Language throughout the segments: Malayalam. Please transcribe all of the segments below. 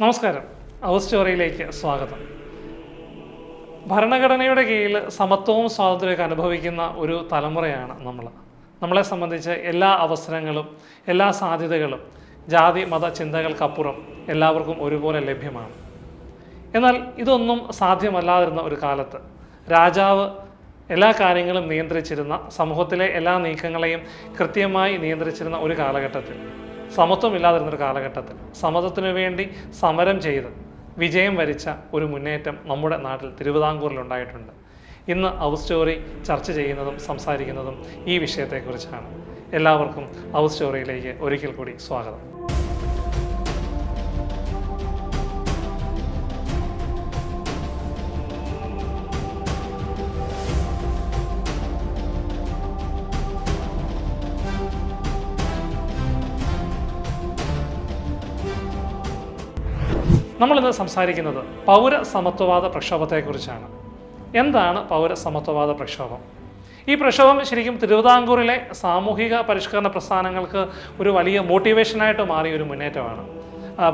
നമസ്കാരം. അവർ സ്റ്റോറിയിലേക്ക് സ്വാഗതം. ഭരണഘടനയുടെ കീഴിൽ സമത്വവും സ്വാതന്ത്ര്യമൊക്കെ അനുഭവിക്കുന്ന ഒരു തലമുറയാണ് നമ്മൾ. നമ്മളെ സംബന്ധിച്ച് എല്ലാ അവസരങ്ങളും എല്ലാ സാധ്യതകളും ജാതി മത ചിന്തകൾക്കപ്പുറം എല്ലാവർക്കും ഒരുപോലെ ലഭ്യമാണ്. എന്നാൽ ഇതൊന്നും സാധ്യമല്ലാതിരുന്ന ഒരു കാലത്ത് രാജാവ് എല്ലാ കാര്യങ്ങളും നിയന്ത്രിച്ചിരുന്ന സമൂഹത്തിലെ എല്ലാ നീക്കങ്ങളെയും കൃത്യമായി നിയന്ത്രിച്ചിരുന്ന ഒരു കാലഘട്ടത്തിൽ സമത്വമില്ലാതിരുന്ന ഒരു കാലഘട്ടത്തിൽ സമത്വത്തിനു വേണ്ടി സമരം ചെയ്ത് വിജയം വരിച്ച ഒരു മുന്നേറ്റം നമ്മുടെ നാട്ടിൽ തിരുവിതാംകൂറിൽ ഉണ്ടായിട്ടുണ്ട്. ഇന്ന് ഔ സ്റ്റോറി ചർച്ച ചെയ്യുന്നതും സംസാരിക്കുന്നതും ഈ വിഷയത്തെക്കുറിച്ചാണ്. എല്ലാവർക്കും ഔ സ്റ്റോറിയിലേക്ക് ഒരിക്കൽ കൂടി സ്വാഗതം. നമ്മളിന്ന് സംസാരിക്കുന്നത്? പൗരസമത്വവാദ പ്രക്ഷോഭത്തെക്കുറിച്ചാണ്. എന്താണ് പൗരസമത്വവാദ പ്രക്ഷോഭം? ഈ പ്രക്ഷോഭം ശരിക്കും തിരുവിതാംകൂറിലെ സാമൂഹിക പരിഷ്കരണ പ്രസ്ഥാനങ്ങൾക്ക് ഒരു വലിയ മോട്ടിവേഷനായിട്ട് മാറിയ ഒരു മുന്നേറ്റമാണ്.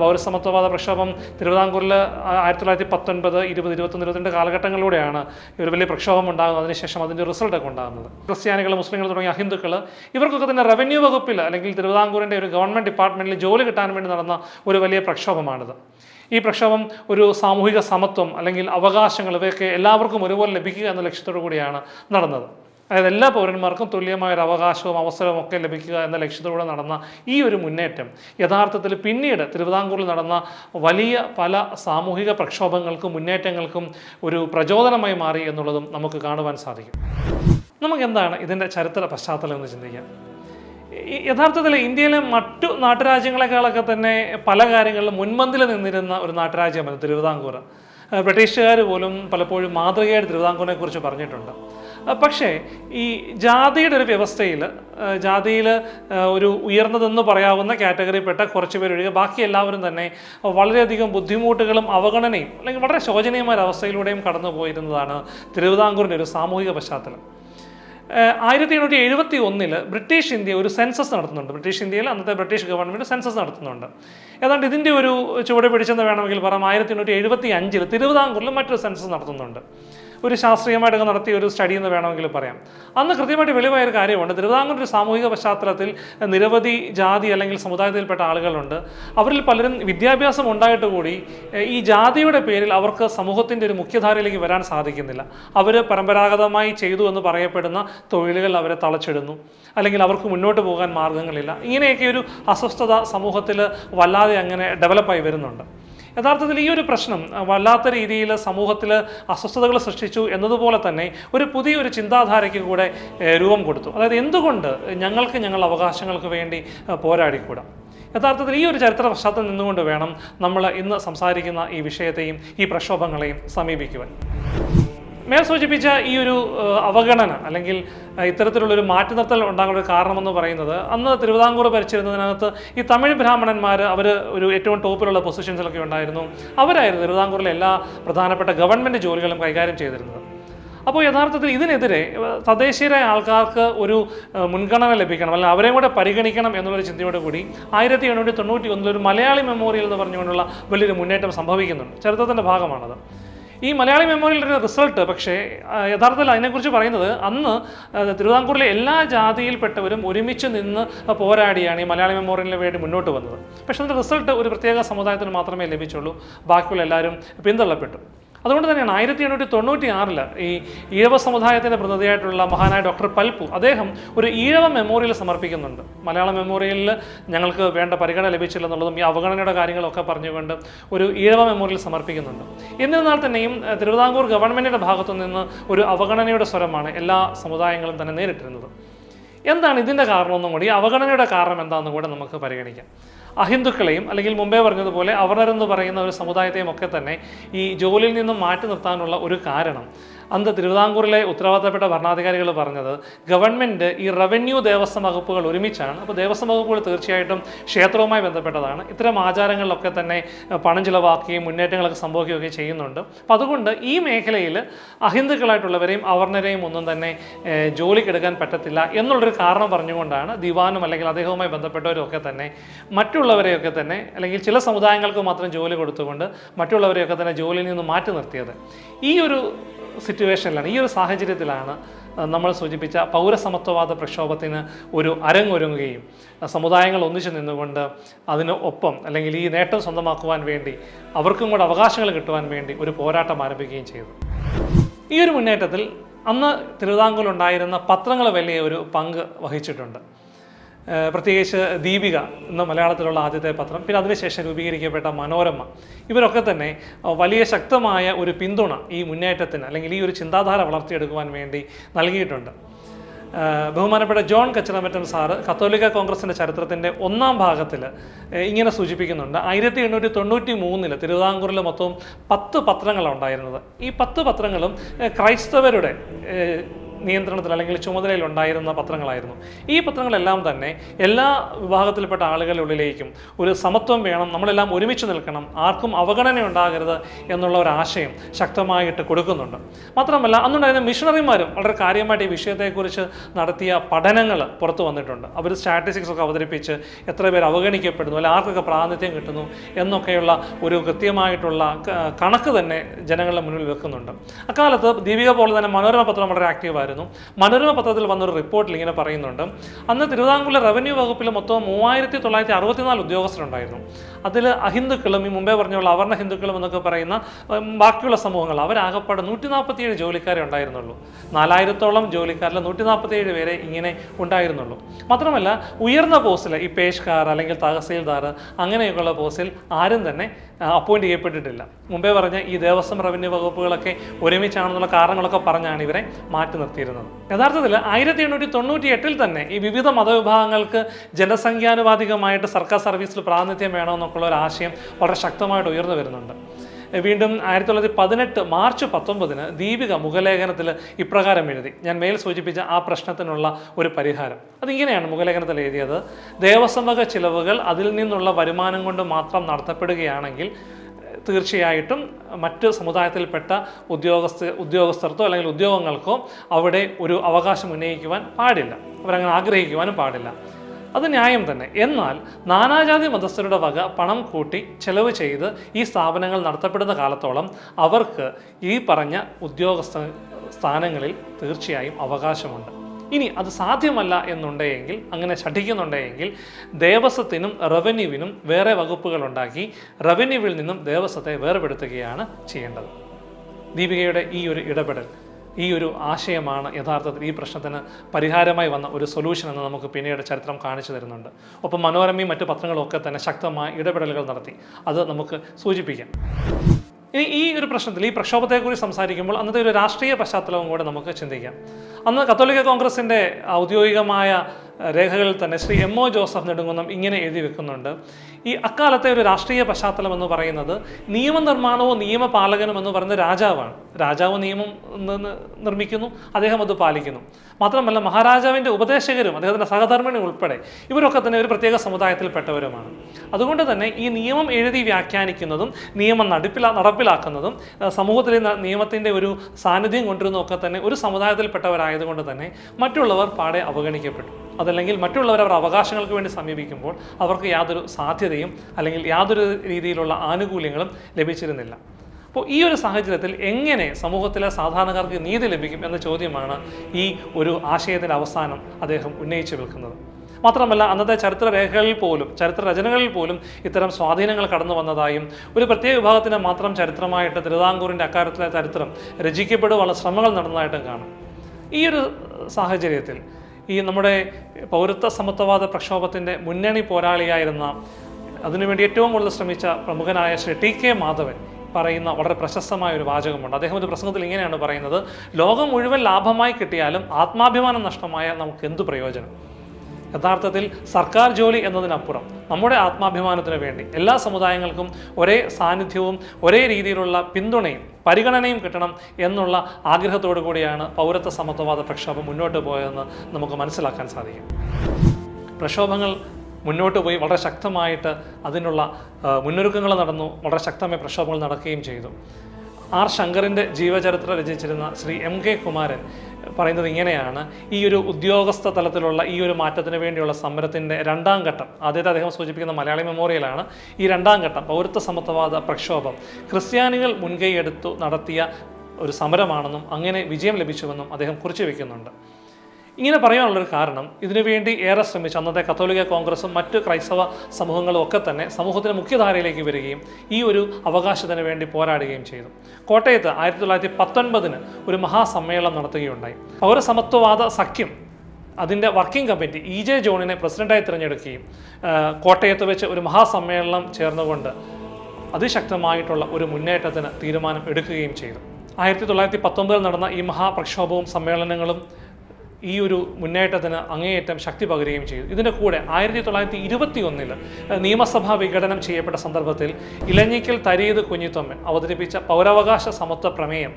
പൗരസമത്വവാദ പ്രക്ഷോഭം തിരുവിതാംകൂറിൽ ആയിരത്തി തൊള്ളായിരത്തി പത്തൊൻപത് ഇരുപത് ഇരുപത്തൊന്ന് ഇരുപത്തിരണ്ട് കാലഘട്ടങ്ങളിലൂടെയാണ് ഒരു വലിയ പ്രക്ഷോഭം ഉണ്ടാകുന്നത്. അതിനുശേഷം അതിന്റെ റിസൾട്ടൊക്കെ ഉണ്ടാകുന്നത്. ക്രിസ്ത്യാനികൾ മുസ്ലിങ്ങൾ തുടങ്ങിയ അഹിന്ദുക്കൾ ഇവർക്കൊക്കെ തന്നെ റവന്യൂ വകുപ്പിൽ അല്ലെങ്കിൽ തിരുവിതാംകൂറിന്റെ ഒരു ഗവൺമെന്റ് ഡിപ്പാർട്ട്മെന്റിൽ ജോലി കിട്ടാൻ വേണ്ടി നടന്ന ഒരു വലിയ പ്രക്ഷോഭമാണിത്. ഈ പ്രക്ഷോഭം ഒരു സാമൂഹിക സമത്വം അല്ലെങ്കിൽ അവകാശങ്ങൾ ഇവയൊക്കെ എല്ലാവർക്കും ഒരുപോലെ ലഭിക്കുക എന്ന ലക്ഷ്യത്തോടു കൂടിയാണ് നടന്നത്. അതായത് എല്ലാ പൗരന്മാർക്കും തുല്യമായ ഒരു അവകാശവും അവസരവും ഒക്കെ ലഭിക്കുക എന്ന ലക്ഷ്യത്തോടെ നടന്ന ഈ ഒരു മുന്നേറ്റം യഥാർത്ഥത്തിൽ പിന്നീട് തിരുവിതാംകൂറിൽ നടന്ന വലിയ പല സാമൂഹിക പ്രക്ഷോഭങ്ങൾക്കും മുന്നേറ്റങ്ങൾക്കും ഒരു പ്രചോദനമായി മാറി എന്നുള്ളതും നമുക്ക് കാണുവാൻ സാധിക്കും. നമുക്ക് എന്താണ് ഇതിന്റെ ചരിത്ര പശ്ചാത്തലം എന്ന് ചിന്തിക്കാം? യഥാർത്ഥത്തിൽ ഇന്ത്യയിലെ മറ്റു നാട്ടുരാജ്യങ്ങളെക്കാളൊക്കെ തന്നെ പല കാര്യങ്ങളിലും മുൻപന്തിൽ നിന്നിരുന്ന ഒരു നാട്ടുരാജ്യമാണ് തിരുവിതാംകൂർ ബ്രിട്ടീഷുകാർ പോലും പലപ്പോഴും മാതൃകയായിട്ട് തിരുവിതാംകൂറിനെ കുറിച്ച് പറഞ്ഞിട്ടുണ്ട് പക്ഷേ ഈ ജാതിയുടെ ഒരു വ്യവസ്ഥയിൽ ജാതിയിൽ ഒരു ഉയർന്നതെന്ന് പറയാവുന്ന കാറ്റഗറിയിൽപ്പെട്ട കുറച്ച് പേരൊഴികെ ബാക്കി എല്ലാവരും തന്നെ വളരെയധികം ബുദ്ധിമുട്ടുകളും അവഗണനയും അല്ലെങ്കിൽ വളരെ ശോചനീയമായ അവസ്ഥയിലൂടെയും കടന്നു പോയിരുന്നതാണ് തിരുവിതാംകൂറിന്റെ ഒരു സാമൂഹിക പശ്ചാത്തലം. ആയിരത്തി എണ്ണൂറ്റി എഴുപത്തി ഒന്നിൽ ബ്രിട്ടീഷ് ഇന്ത്യ ഒരു സെൻസസ് നടത്തുന്നുണ്ട്. ബ്രിട്ടീഷ് ഇന്ത്യയിൽ അന്നത്തെ ബ്രിട്ടീഷ് ഗവൺമെന്റ് സെൻസസ് നടത്തുന്നുണ്ട്. ഏതാണ്ട് ഇതിന്റെ ഒരു ചുവട് പിടിച്ചെന്ന് വേണമെങ്കിൽ പറയാം ആയിരത്തി എണ്ണൂറ്റി എഴുപത്തി അഞ്ചിൽ തിരുവിതാംകൂറിൽ മറ്റൊരു സെൻസസ് നടത്തുന്നുണ്ട്. ഒരു ശാസ്ത്രീയമായിട്ടൊക്കെ നടത്തിയ ഒരു സ്റ്റഡി എന്ന് വേണമെങ്കിൽ പറയാം. അന്ന് കൃത്യമായിട്ട് വെളിവായ ഒരു കാര്യമുണ്ട്. തിരുവിതാംകൂർ ഒരു സാമൂഹിക പശ്ചാത്തലത്തിൽ നിരവധി ജാതി അല്ലെങ്കിൽ സമുദായത്തിൽപ്പെട്ട ആളുകളുണ്ട്. അവരിൽ പലരും വിദ്യാഭ്യാസം ഉണ്ടായിട്ട് കൂടി ഈ ജാതിയുടെ പേരിൽ അവർക്ക് സമൂഹത്തിന്റെ ഒരു മുഖ്യധാരയിലേക്ക് വരാൻ സാധിക്കുന്നില്ല. അവർ പരമ്പരാഗതമായി ചെയ്തു എന്ന് പറയപ്പെടുന്ന തൊഴിലുകൾ അവരെ തളച്ചിടുന്നു. അല്ലെങ്കിൽ അവർക്ക് മുന്നോട്ട് പോകാൻ മാർഗങ്ങളില്ല. ഇങ്ങനെയൊക്കെ ഒരു അസ്വസ്ഥത സമൂഹത്തിൽ വല്ലാതെ അങ്ങനെ ഡെവലപ്പായി വരുന്നുണ്ട്. യഥാർത്ഥത്തിൽ ഈ ഒരു പ്രശ്നം വല്ലാത്ത രീതിയിൽ സമൂഹത്തിൽ അസ്വസ്ഥതകൾ സൃഷ്ടിച്ചു എന്നതുപോലെ തന്നെ ഒരു പുതിയൊരു ചിന്താധാരയ്ക്ക് കൂടെ രൂപം കൊടുത്തു. അതായത് എന്തുകൊണ്ട് ഞങ്ങൾക്ക് ഞങ്ങൾ അവകാശങ്ങൾക്ക് വേണ്ടി പോരാടിക്കൂടാം? യഥാർത്ഥത്തിൽ ഈ ഒരു ചരിത്ര പശ്ചാത്തലം നിന്നുകൊണ്ട് വേണം നമ്മൾ ഇന്ന് സംസാരിക്കുന്ന ഈ വിഷയത്തെയും ഈ പ്രക്ഷോഭങ്ങളെയും സമീപിക്കുവാൻ. മേൽ സൂചിപ്പിച്ച ഈ ഒരു അവഗണന അല്ലെങ്കിൽ ഇത്തരത്തിലുള്ളൊരു മാറ്റി നിർത്തൽ ഉണ്ടാകാനുള്ള ഒരു കാരണമെന്ന് പറയുന്നത് അന്ന് തിരുവിതാംകൂർ ഭരിച്ചിരുന്നതിനകത്ത് ഈ തമിഴ് ബ്രാഹ്മണന്മാർ അവർ ഒരു ഏറ്റവും ടോപ്പിലുള്ള പൊസിഷൻസിലൊക്കെ ഉണ്ടായിരുന്നു. അവരായിരുന്നു തിരുവിതാംകൂറിലെ എല്ലാ പ്രധാനപ്പെട്ട ഗവൺമെന്റ് ജോലികളും കൈകാര്യം ചെയ്തിരുന്നത്. അപ്പോൾ യഥാർത്ഥത്തിൽ ഇതിനെതിരെ തദ്ദേശീയരായ ആൾക്കാർക്ക് ഒരു മുൻഗണന ലഭിക്കണം അല്ലെങ്കിൽ അവരെയും കൂടെ പരിഗണിക്കണം എന്നുള്ളൊരു ചിന്തയോട് കൂടി ആയിരത്തി എണ്ണൂറ്റി തൊണ്ണൂറ്റി ഒന്നിൽ ഒരു മലയാളി മെമ്മോറിയൽ എന്ന് പറഞ്ഞുകൊണ്ടുള്ള വലിയൊരു മുന്നേറ്റം സംഭവിക്കുന്നുണ്ട്. ചരിത്രത്തിന്റെ ഭാഗമാണത്. ഈ മലയാളി മെമ്മോറിയലിന്റെ റിസൾട്ട് പക്ഷേ യഥാർത്ഥത്തിൽ അതിനെക്കുറിച്ച് പറയുന്നത് അന്ന് തിരുവിതാംകൂറിലെ എല്ലാ ജാതിയിൽപ്പെട്ടവരും ഒരുമിച്ച് നിന്ന് പോരാടിയാണ് ഈ മലയാളി മെമ്മോറിയലിന് വേണ്ടി മുന്നോട്ട് വന്നത്. പക്ഷേ അതിന്റെ റിസൾട്ട് ഒരു പ്രത്യേക സമുദായത്തിന് മാത്രമേ ലഭിച്ചുള്ളൂ. ബാക്കിയുള്ള എല്ലാവരും പിന്തള്ളപ്പെട്ടു. അതുകൊണ്ട് തന്നെയാണ് ആയിരത്തി എണ്ണൂറ്റി തൊണ്ണൂറ്റി ആറിൽ ഈ ഈഴവ സമുദായത്തിന്റെ പ്രതിനിധിയായിട്ടുള്ള മഹാനായ ഡോക്ടർ പൽപ്പു അദ്ദേഹം ഒരു ഈഴവ മെമ്മോറിയൽ സമർപ്പിക്കുന്നുണ്ട്. മലയാള മെമ്മോറിയലിൽ ഞങ്ങൾക്ക് വേണ്ട പരിഗണന ലഭിച്ചില്ല എന്നുള്ളതും ഈ അവഗണനയുടെ കാര്യങ്ങളൊക്കെ പറഞ്ഞുകൊണ്ട് ഒരു ഈഴവ മെമ്മോറിയൽ സമർപ്പിക്കുന്നുണ്ട്. എന്നിരുന്നാൽ തന്നെയും തിരുവിതാംകൂർ ഗവൺമെന്റിന്റെ ഭാഗത്തു നിന്ന് ഒരു അവഗണനയുടെ സ്വരമാണ് എല്ലാ സമുദായങ്ങളും തന്നെ നേരിട്ടിരുന്നത്. എന്താണ് ഇതിന്റെ കാരണമെന്നും കൂടി ഈ അവഗണനയുടെ കാരണം എന്താണെന്നും കൂടെ നമുക്ക് പരിഗണിക്കാം. അഹിന്ദുക്കളെയും അല്ലെങ്കിൽ മുമ്പേ പറഞ്ഞതുപോലെ അവർണരെന്ന് പറയുന്ന ഒരു സമുദായത്തെയും ഒക്കെ തന്നെ ഈ ജോലിയിൽ നിന്നും മാറ്റി നിർത്താനുള്ള ഒരു കാരണം അന്ന് തിരുവിതാംകൂറിലെ ഉത്തരവാദിത്തപ്പെട്ട ഭരണാധികാരികൾ പറഞ്ഞത് ഗവൺമെന്റ് ഈ റവന്യൂ ദേവസ്വം വകുപ്പുകൾ ഒരുമിച്ചാണ്. അപ്പോൾ ദേവസ്വം വകുപ്പുകൾ തീർച്ചയായിട്ടും ക്ഷേത്രവുമായി ബന്ധപ്പെട്ടതാണ്. ഇത്തരം ആചാരങ്ങളിലൊക്കെ തന്നെ പണം ചിലവാക്കുകയും മുന്നേറ്റങ്ങളൊക്കെ സംഭവിക്കുകയൊക്കെ ചെയ്യുന്നുണ്ട്. അപ്പോൾ അതുകൊണ്ട് ഈ മേഖലയിൽ അഹിന്ദുക്കളായിട്ടുള്ളവരെയും അവർണരെയും ഒന്നും തന്നെ ജോലിക്കെടുക്കാൻ പറ്റത്തില്ല എന്നുള്ളൊരു കാരണം പറഞ്ഞുകൊണ്ടാണ് ദിവാനും അല്ലെങ്കിൽ അദ്ദേഹവുമായി ബന്ധപ്പെട്ടവരൊക്കെ തന്നെ മറ്റുള്ളവരെയൊക്കെ തന്നെ അല്ലെങ്കിൽ ചില സമുദായങ്ങൾക്ക് മാത്രം ജോലി കൊടുത്തുകൊണ്ട് മറ്റുള്ളവരെയൊക്കെ തന്നെ ജോലിയിൽ നിന്ന് മാറ്റി നിർത്തിയത്. ഈ ഒരു സിറ്റുവേഷനിലാണ് ഈ ഒരു സാഹചര്യത്തിലാണ് നമ്മൾ സൂചിപ്പിച്ച പൗരസമത്വവാദ പ്രക്ഷോഭത്തിന് ഒരു അരങ്ങൊരുങ്ങുകയും സമുദായങ്ങൾ ഒന്നിച്ചു നിന്നുകൊണ്ട് അതിന് ഒപ്പം അല്ലെങ്കിൽ ഈ നേട്ടം സ്വന്തമാക്കുവാൻ വേണ്ടി അവർക്കും കൂടെ അവകാശങ്ങൾ കിട്ടുവാൻ വേണ്ടി ഒരു പോരാട്ടം ആരംഭിക്കുകയും ചെയ്തു. ഈ ഒരു മുന്നേറ്റത്തിൽ അന്ന് തിരുവിതാംകൂറിലുണ്ടായിരുന്ന പത്രങ്ങൾ വലിയ ഒരു പങ്ക് വഹിച്ചിട്ടുണ്ട്. പ്രത്യേകിച്ച് ദീപിക എന്ന മലയാളത്തിലുള്ള ആദ്യത്തെ പത്രം. പിന്നെ അതിനുശേഷം രൂപീകരിക്കപ്പെട്ട മനോരമ. ഇവരൊക്കെ തന്നെ വലിയ ശക്തമായ ഒരു പിന്തുണ ഈ മുന്നേറ്റത്തിന് അല്ലെങ്കിൽ ഈ ഒരു ചിന്താധാര വളർത്തിയെടുക്കുവാൻ വേണ്ടി നൽകിയിട്ടുണ്ട്. ബഹുമാനപ്പെട്ട ജോൺ കച്ചിറമറ്റം സാറ് കത്തോലിക്ക കോൺഗ്രസിന്റെ ചരിത്രത്തിന്റെ ഒന്നാം ഭാഗത്തിൽ ഇങ്ങനെ സൂചിപ്പിക്കുന്നുണ്ട്. ആയിരത്തി എണ്ണൂറ്റി തൊണ്ണൂറ്റി മൂന്നിൽ തിരുവിതാംകൂറിൽ മൊത്തം പത്ത് പത്രങ്ങളുണ്ടായിരുന്നത് ഈ പത്ത് പത്രങ്ങളും ക്രൈസ്തവരുടെ നിയന്ത്രണത്തിൽ അല്ലെങ്കിൽ ചുമതലയിൽ ഉണ്ടായിരുന്ന പത്രങ്ങളായിരുന്നു. ഈ പത്രങ്ങളെല്ലാം തന്നെ എല്ലാ വിഭാഗത്തിൽപ്പെട്ട ആളുകളുടെ ഉള്ളിലേക്കും ഒരു സമത്വം വേണം നമ്മളെല്ലാം ഒരുമിച്ച് നിൽക്കണം ആർക്കും അവഗണന ഉണ്ടാകരുത് എന്നുള്ള ഒരു ആശയം ശക്തമായിട്ട് കൊടുക്കുന്നുണ്ട്. മാത്രമല്ല അന്നുണ്ടായിരുന്ന മിഷണറിമാരും വളരെ കാര്യമായിട്ട് ഈ വിഷയത്തെക്കുറിച്ച് നടത്തിയ പഠനങ്ങൾ പുറത്തു വന്നിട്ടുണ്ട്. അവർ സ്റ്റാറ്റിസ്റ്റിക്സ് ഒക്കെ അവതരിപ്പിച്ച് എത്ര പേർ അവഗണിക്കപ്പെടുന്നു അല്ലെങ്കിൽ ആർക്കൊക്കെ പ്രാതിനിധ്യം കിട്ടുന്നു എന്നൊക്കെയുള്ള ഒരു കൃത്യമായിട്ടുള്ള കണക്ക് തന്നെ ജനങ്ങളുടെ മുന്നിൽ വെക്കുന്നുണ്ട്. അക്കാലത്ത് ദീപിക പോലെ തന്നെ മനോരമ പത്രം വളരെ ആക്റ്റീവായിരുന്നു മനോരമ പത്രത്തിൽ വന്നൊരു റിപ്പോർട്ടിൽ ഇങ്ങനെ പറയുന്നുണ്ട്. അന്ന് തിരുവിതാംകൂറിലെ റവന്യൂ വകുപ്പിൽ മൊത്തം മൂവായിരത്തി തൊള്ളായിരത്തി അറുപത്തിനാല് ഉദ്യോഗസ്ഥരുണ്ടായിരുന്നു. അതിൽ അഹിന്ദുക്കളും ഈ മുമ്പേ പറഞ്ഞുള്ള അവർണ ഹിന്ദുക്കളും എന്നൊക്കെ പറയുന്ന ബാക്കിയുള്ള സമൂഹങ്ങൾ അവരാകപ്പാടെ നൂറ്റി നാൽപ്പത്തിയേഴ് ജോലിക്കാരെ ഉണ്ടായിരുന്നുള്ളൂ. നാലായിരത്തോളം ജോലിക്കാരിൽ നൂറ്റി നാൽപ്പത്തിയേഴ് പേരെ ഇങ്ങനെ ഉണ്ടായിരുന്നുള്ളൂ. മാത്രമല്ല ഉയർന്ന പോസ്റ്റിൽ ഈ പേഷ്കാർ അല്ലെങ്കിൽ തഹസീൽദാർ അങ്ങനെയൊക്കെയുള്ള പോസ്റ്റിൽ ആരും തന്നെ അപ്പോയിന്റ് ചെയ്യപ്പെട്ടിട്ടില്ല. മുമ്പേ പറഞ്ഞ ഈ ദേവസ്വം റവന്യൂ വകുപ്പുകളൊക്കെ ഒരുമിച്ചാണെന്നുള്ള കാരണങ്ങളൊക്കെ പറഞ്ഞാണ് ഇവരെ മാറ്റി നിർത്തിയിരുന്നത്. യഥാർത്ഥത്തിൽ ആയിരത്തി എണ്ണൂറ്റി തൊണ്ണൂറ്റി എട്ടിൽ തന്നെ ഈ വിവിധ മതവിഭാഗങ്ങൾക്ക് ജനസംഖ്യാനുപാതികമായിട്ട് സർക്കാർ സർവീസിൽ പ്രാതിനിധ്യം വേണമെന്നൊക്കെയുള്ള ഒരു ആശയം വളരെ ശക്തമായിട്ട് ഉയർന്നു വരുന്നുണ്ട്. വീണ്ടും ആയിരത്തി തൊള്ളായിരത്തി പതിനെട്ട് മാർച്ച് പത്തൊമ്പതിന് ദീപിക മുഖലേഖനത്തിൽ ഇപ്രകാരം എഴുതി. ഞാൻ മേൽ സൂചിപ്പിച്ച ആ പ്രശ്നത്തിനുള്ള ഒരു പരിഹാരം. അതിങ്ങനെയാണ് മുഖലേഖനത്തിൽ എഴുതിയത്. ദേവസ്വം വക ചിലവുകൾ അതിൽ നിന്നുള്ള വരുമാനം കൊണ്ട് മാത്രം നടത്തപ്പെടുകയാണെങ്കിൽ തീർച്ചയായിട്ടും മറ്റ് സമുദായത്തിൽപ്പെട്ട ഉദ്യോഗസ്ഥ ഉദ്യോഗസ്ഥർക്കോ അല്ലെങ്കിൽ ഉദ്യോഗങ്ങൾക്കോ അവിടെ ഒരു അവകാശം ഉന്നയിക്കുവാൻ പാടില്ല. അവരങ്ങനെ ആഗ്രഹിക്കുവാനും പാടില്ല. അത് ന്യായം തന്നെ. എന്നാൽ നാനാജാതി മതസ്ഥരുടെ വക പണം കൂട്ടി ചെലവ് ചെയ്ത് ഈ സ്ഥാപനങ്ങൾ നടത്തപ്പെടുന്ന കാലത്തോളം അവർക്ക് ഈ പറഞ്ഞ ഉദ്യോഗസ്ഥ സ്ഥാനങ്ങളിൽ തീർച്ചയായും അവകാശമുണ്ട്. ഇനി അത് സാധ്യമല്ല എന്നുണ്ടെങ്കിൽ അങ്ങനെ ശഠിക്കുന്നുണ്ടെങ്കിൽ ദേവസ്വത്തിനും റവന്യൂവിനും വേറെ വകുപ്പുകൾ ഉണ്ടാക്കി റവന്യൂവിൽ നിന്നും ദേവസ്വത്തെ വേർപെടുത്തുകയാണ് ചെയ്യേണ്ടത്. ദീപികയുടെ ഈ ഒരു ഇടപെടൽ ഈ ഒരു ആശയമാണ് യഥാർത്ഥത്തിൽ ഈ പ്രശ്നത്തിന് പരിഹാരമായി വന്ന ഒരു സൊല്യൂഷൻ എന്ന് നമുക്ക് പിന്നീട് ചരിത്രം കാണിച്ചു തരുന്നുണ്ട്. ഒപ്പം മനോരമയും മറ്റു പത്രങ്ങളും ഒക്കെ തന്നെ ശക്തമായ ഇടപെടലുകൾ നടത്തി. അത് നമുക്ക് സൂചിപ്പിക്കാം. ഇനി ഈ ഒരു പ്രശ്നത്തിൽ ഈ പ്രക്ഷോഭത്തെക്കുറിച്ച് സംസാരിക്കുമ്പോൾ അന്നത്തെ ഒരു രാഷ്ട്രീയ പശ്ചാത്തലവും കൂടെ നമുക്ക് ചിന്തിക്കാം. അന്ന് കത്തോലിക്ക കോൺഗ്രസിന്റെ ഔദ്യോഗികമായ രേഖകളിൽ തന്നെ ശ്രീ എം ഒ ജോസഫ് നെടുങ്കുന്നം ഇങ്ങനെ എഴുതി വെക്കുന്നുണ്ട്. ഈ അക്കാലത്തെ ഒരു രാഷ്ട്രീയ പശ്ചാത്തലം എന്ന് പറയുന്നത് നിയമനിർമ്മാണവും നിയമപാലകനും എന്ന് പറയുന്ന രാജാവാണ്. രാജാവ് നിയമം നിർമ്മിക്കുന്നു അദ്ദേഹം അത് പാലിക്കുന്നു. മാത്രമല്ല മഹാരാജാവിന്റെ ഉപദേശകരും അദ്ദേഹത്തിന്റെ സഹധർമ്മിണി ഉൾപ്പെടെ ഇവരൊക്കെ തന്നെ ഒരു പ്രത്യേക സമുദായത്തിൽപ്പെട്ടവരുമാണ്. അതുകൊണ്ട് തന്നെ ഈ നിയമം എഴുതി വ്യാഖ്യാനിക്കുന്നതും നിയമം നടപ്പിലാ നടപ്പിലാക്കുന്നതും സമൂഹത്തിലെ നിയമത്തിന്റെ ഒരു സാന്നിധ്യം കൊണ്ടിരുന്നതൊക്കെ തന്നെ ഒരു സമുദായത്തിൽപ്പെട്ടവരായതുകൊണ്ട് തന്നെ മറ്റുള്ളവർ പാടെ അവഗണിക്കപ്പെട്ടു. അതല്ലെങ്കിൽ മറ്റുള്ളവർ അവർ അവകാശങ്ങൾക്ക് വേണ്ടി സമീപിക്കുമ്പോൾ അവർക്ക് യാതൊരു സാധ്യതയും അല്ലെങ്കിൽ യാതൊരു രീതിയിലുള്ള ആനുകൂല്യങ്ങളും ലഭിച്ചിരുന്നില്ല. അപ്പോൾ ഈ ഒരു സാഹചര്യത്തിൽ എങ്ങനെ സമൂഹത്തിലെ സാധാരണക്കാർക്ക് നീതി ലഭിക്കും എന്ന ചോദ്യമാണ് ഈ ഒരു ആശയത്തിന്റെ അവസാനം അദ്ദേഹം ഉന്നയിച്ചു വിൽക്കുന്നത് മാത്രമല്ല അന്നത്തെ ചരിത്ര രേഖകളിൽ പോലും ചരിത്ര രചനകളിൽ പോലും ഇത്തരം സ്വാധീനങ്ങൾ കടന്നു വന്നതായും ഒരു പ്രത്യേക വിഭാഗത്തിന് മാത്രം ചരിത്രമായിട്ട് തിരുവിതാംകൂറിന്റെ അക്കാര്യത്തിലെ ചരിത്രം രചിക്കപ്പെടുവാനുള്ള ശ്രമങ്ങൾ നടന്നതായിട്ടും കാണാം. ഈ ഒരു സാഹചര്യത്തിൽ ഈ നമ്മുടെ പൗരത്വ സമത്വവാദ പ്രക്ഷോഭത്തിന്റെ മുന്നണി പോരാളിയായിരുന്ന അതിനുവേണ്ടി ഏറ്റവും കൂടുതൽ ശ്രമിച്ച പ്രമുഖനായ ശ്രീ ടി കെ മാധവൻ പറയുന്ന വളരെ പ്രശസ്തമായ ഒരു വാചകമുണ്ട്. അദ്ദേഹം ഒരു പ്രസംഗത്തിൽ ഇങ്ങനെയാണ് പറയുന്നത് ലോകം മുഴുവൻ ലാഭമായി കിട്ടിയാലും ആത്മാഭിമാനം നഷ്ടമായാൽ നമുക്ക് എന്തു പ്രയോജനം? യഥാർത്ഥത്തിൽ സർക്കാർ ജോലി എന്നതിനപ്പുറം നമ്മുടെ ആത്മാഭിമാനത്തിന് വേണ്ടി എല്ലാ സമുദായങ്ങൾക്കും ഒരേ സാന്നിധ്യവും ഒരേ രീതിയിലുള്ള പിന്തുണയും പരിഗണനയും കിട്ടണം എന്നുള്ള ആഗ്രഹത്തോടു കൂടിയാണ് പൗരത്വ സമത്വവാദ പ്രക്ഷോഭം മുന്നോട്ട് പോയതെന്ന് നമുക്ക് മനസ്സിലാക്കാൻ സാധിക്കും. പ്രക്ഷോഭങ്ങൾ മുന്നോട്ട് പോയി വളരെ ശക്തമായിട്ട് അതിനുള്ള മുന്നൊരുക്കങ്ങൾ നടന്നു വളരെ ശക്തമായ പ്രക്ഷോഭങ്ങൾ നടക്കുകയും ചെയ്തു. ആർ ശങ്കറിന്റെ ജീവചരിത്രം രചിച്ചിരുന്ന ശ്രീ എം കെ കുമാരൻ പറയുന്നത് ഇങ്ങനെയാണ്. ഈ ഒരു ഉദ്യോഗസ്ഥ തലത്തിലുള്ള ഈ ഒരു മാറ്റത്തിന് വേണ്ടിയുള്ള സമരത്തിന്റെ രണ്ടാം ഘട്ടം ആദ്യത്തെ അദ്ദേഹം സൂചിപ്പിക്കുന്ന മലയാളി മെമ്മോറിയലാണ് ഈ രണ്ടാം ഘട്ടം പൗരത്വ സമത്വവാദ പ്രക്ഷോഭം ക്രിസ്ത്യാനികൾ മുൻകൈയെടുത്തു നടത്തിയ ഒരു സമരമാണെന്നും അങ്ങനെ വിജയം ലഭിച്ചുവെന്നും അദ്ദേഹം കുറിച്ചു വെക്കുന്നുണ്ട്. ഇങ്ങനെ പറയാനുള്ളൊരു കാരണം ഇതിനുവേണ്ടി ഏറെ ശ്രമിച്ച അന്നത്തെ കത്തോലിക്ക കോൺഗ്രസും മറ്റ് ക്രൈസ്തവ സമൂഹങ്ങളും ഒക്കെ തന്നെ സമൂഹത്തിന്റെ മുഖ്യധാരയിലേക്ക് വരികയും ഈ ഒരു അവകാശത്തിന് വേണ്ടി പോരാടുകയും ചെയ്തു. കോട്ടയത്ത് ആയിരത്തി തൊള്ളായിരത്തി പത്തൊൻപതിന് ഒരു മഹാസമ്മേളനം നടത്തുകയുണ്ടായി. പൗരസമത്വവാദ സഖ്യം അതിന്റെ വർക്കിംഗ് കമ്മിറ്റി ഇ ജെ ജോണിനെ പ്രസിഡന്റായി തിരഞ്ഞെടുക്കുകയും കോട്ടയത്ത് വെച്ച് ഒരു മഹാസമ്മേളനം ചേർന്നുകൊണ്ട് അതിശക്തമായിട്ടുള്ള ഒരു മുന്നേറ്റത്തിന് തീരുമാനം എടുക്കുകയും ചെയ്തു. ആയിരത്തി തൊള്ളായിരത്തി പത്തൊമ്പതിൽ നടന്ന ഈ മഹാപ്രക്ഷോഭവും സമ്മേളനങ്ങളും ഈ ഒരു മുന്നേറ്റത്തിന് അങ്ങേയറ്റം ശക്തി പകരുകയും ചെയ്തു. ഇതിന്റെ കൂടെ ആയിരത്തി തൊള്ളായിരത്തി ഇരുപത്തി ഒന്നിൽ നിയമസഭാ വിഘടനം ചെയ്യപ്പെട്ട സന്ദർഭത്തിൽ ഇലഞ്ഞിക്കൽ തരീത് കുഞ്ഞിത്തൊമ്മൻ അവതരിപ്പിച്ച പൗരാവകാശ സമത്വ പ്രമേയം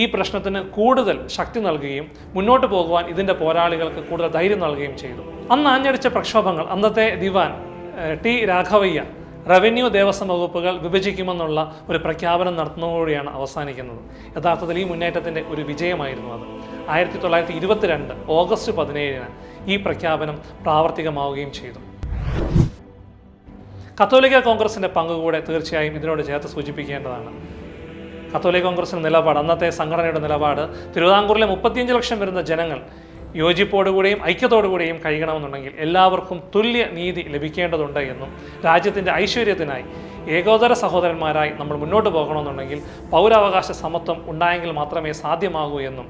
ഈ പ്രശ്നത്തിന് കൂടുതൽ ശക്തി നൽകുകയും മുന്നോട്ട് പോകുവാൻ ഇതിന്റെ പോരാളികൾക്ക് കൂടുതൽ ധൈര്യം നൽകുകയും ചെയ്തു. അന്ന് ആഞ്ഞടിച്ച പ്രക്ഷോഭങ്ങൾ അന്നത്തെ ദിവാൻ ടി രാഘവയ്യ റവന്യൂ ദേവസ്വം വകുപ്പുകൾ വിഭജിക്കുമെന്നുള്ള ഒരു പ്രഖ്യാപനം നടത്തുന്നതോടെയാണ് അവസാനിക്കുന്നത്. യഥാർത്ഥത്തിൽ ഈ മുന്നേറ്റത്തിന്റെ ഒരു വിജയമായിരുന്നു അത്. ആയിരത്തി തൊള്ളായിരത്തി ഇരുപത്തിരണ്ട് ഓഗസ്റ്റ് പതിനേഴിന് ഈ പ്രഖ്യാപനം പ്രാവർത്തികമാവുകയും ചെയ്തു. കത്തോലിക്ക കോൺഗ്രസിന്റെ പങ്ക് കൂടെ തീർച്ചയായും ഇതിനോട് ചേർത്ത് സൂചിപ്പിക്കേണ്ടതാണ്. കത്തോലിക്ക കോൺഗ്രസിന്റെ നിലപാട് അന്നത്തെ സംഘടനയുടെ നിലപാട് തിരുവിതാംകൂറിലെ മുപ്പത്തിയഞ്ച് ലക്ഷം വരുന്ന ജനങ്ങൾ യോജിപ്പോടുകൂടിയും ഐക്യത്തോടുകൂടിയും കഴിയണമെന്നുണ്ടെങ്കിൽ എല്ലാവർക്കും തുല്യ നീതി ലഭിക്കേണ്ടതുണ്ട് എന്നും രാജ്യത്തിന്റെ ഐശ്വര്യത്തിനായി ഏകോദര സഹോദരന്മാരായി നമ്മൾ മുന്നോട്ട് പോകണമെന്നുണ്ടെങ്കിൽ പൗരാവകാശ സമത്വം ഉണ്ടായെങ്കിൽ മാത്രമേ സാധ്യമാകൂ എന്നും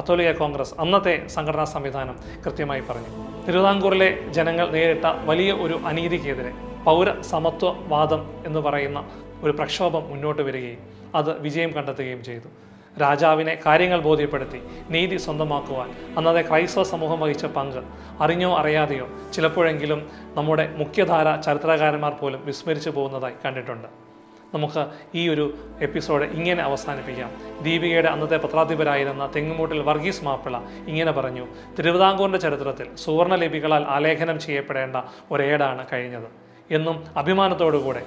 കത്തോലിക്ക കോൺഗ്രസ് അന്നത്തെ സംഘടനാ സംവിധാനം കൃത്യമായി പറഞ്ഞു. തിരുവിതാംകൂറിലെ ജനങ്ങൾ നേരിട്ട വലിയ ഒരു അനീതിക്കെതിരെ പൗര സമത്വവാദം എന്ന് പറയുന്ന ഒരു പ്രക്ഷോഭം മുന്നോട്ട് വരികയും അത് വിജയം കണ്ടെത്തുകയും ചെയ്തു. രാജാവിനെ കാര്യങ്ങൾ ബോധ്യപ്പെടുത്തി നീതി സ്വന്തമാക്കുവാൻ അന്നത്തെ ക്രൈസ്തവ സമൂഹം വഹിച്ച പങ്ക് അറിഞ്ഞോ അറിയാതെയോ ചിലപ്പോഴെങ്കിലും നമ്മുടെ മുഖ്യധാര ചരിത്രകാരന്മാർ പോലും വിസ്മരിച്ചു പോകുന്നതായി കണ്ടിട്ടുണ്ട്. നമുക്ക് ഈ ഒരു എപ്പിസോഡ് ഇങ്ങനെ അവസാനിപ്പിക്കാം. ദീപികയുടെ അന്നത്തെ പത്രാധിപരായിരുന്ന തെങ്ങുമൂട്ടിൽ വർഗീസ് മാപ്പിള ഇങ്ങനെ പറഞ്ഞു തിരുവിതാംകൂറിന്റെ ചരിത്രത്തിൽ സുവർണ ലിപികളാൽ ആലേഖനം ചെയ്യപ്പെടേണ്ട ഒരേടാണ് കഴിഞ്ഞത് എന്നും അഭിമാനത്തോടുകൂടെ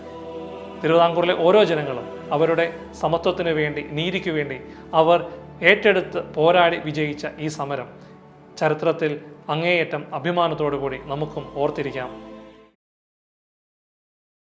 തിരുവിതാംകൂറിലെ ഓരോ ജനങ്ങളും അവരുടെ സമത്വത്തിന് വേണ്ടി നീതിക്കു വേണ്ടി അവർ ഏറ്റെടുത്ത് പോരാടി വിജയിച്ച ഈ സമരം ചരിത്രത്തിൽ അങ്ങേയറ്റം അഭിമാനത്തോടു കൂടി നമുക്കും ഓർത്തിരിക്കാം.